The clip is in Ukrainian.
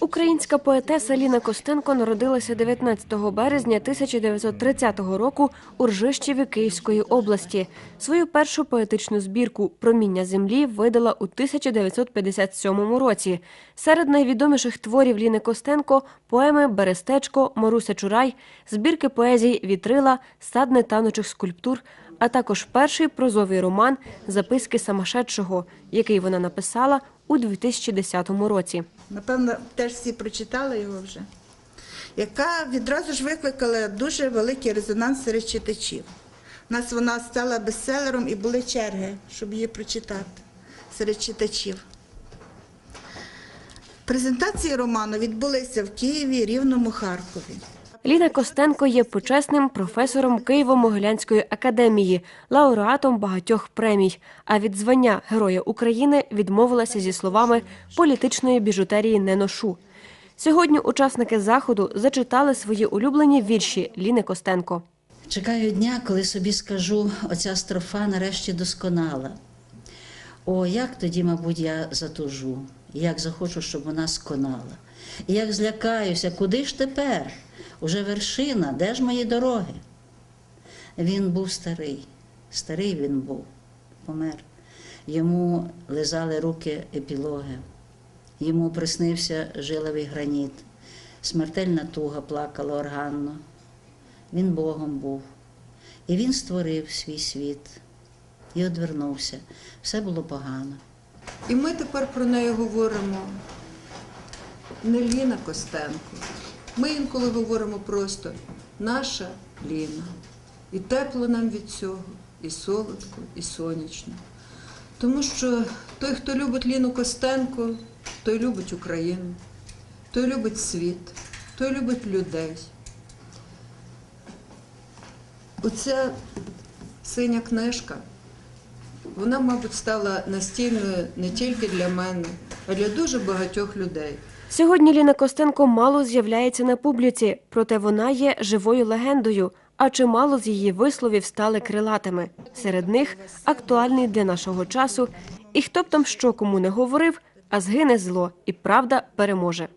Українська поетеса Ліна Костенко народилася 19 березня 1930 року у Ржищеві Київської області. Свою першу поетичну збірку Проміння землі видала у 1957 році. Серед найвідоміших творів Ліни Костенко поеми Берестечко, Маруся Чурай, збірки поезій Вітрила, Сад нетанучих скульптур, а також перший прозовий роман Записки самошедшого, який вона написала у 2010 році. Напевно, теж всі прочитали його вже, яка відразу ж викликала дуже великий резонанс серед читачів. У нас вона стала бестселером і були черги, щоб її прочитати серед читачів. Презентації роману відбулися в Києві, Рівному, Харкові. Ліна Костенко є почесним професором Києво-Могилянської академії, лауреатом багатьох премій. А від звання Героя України відмовилася зі словами політичної біжутерії не ношу. Сьогодні учасники заходу зачитали свої улюблені вірші Ліни Костенко. Чекаю дня, коли собі скажу, оця строфа нарешті досконала. О, як тоді, мабуть, я затужу, як захочу, щоб вона сконала. Як злякаюся, куди ж тепер? Уже вершина, де ж мої дороги? Він був старий, старий він був, помер. Йому лизали руки епілоги, йому приснився жиловий граніт, смертельна туга плакала органно. Він Богом був. І він створив свій світ і одвернувся. Все було погано. І ми тепер про неї говоримо не Ліна Костенко. Ми інколи говоримо просто наша Ліна. І тепло нам від цього, і солодко, і сонячно. Тому що той, хто любить Ліну Костенко, той любить Україну, той любить світ, той любить людей. Оця синя книжка, вона, мабуть, стала настільною не тільки для мене, для дуже багатьох людей. Сьогодні Ліна Костенко мало з'являється на публіці, проте вона є живою легендою. А чимало з її висловів стали крилатими. Серед них актуальний для нашого часу. І хто б там що кому не говорив, а згине зло, і правда переможе.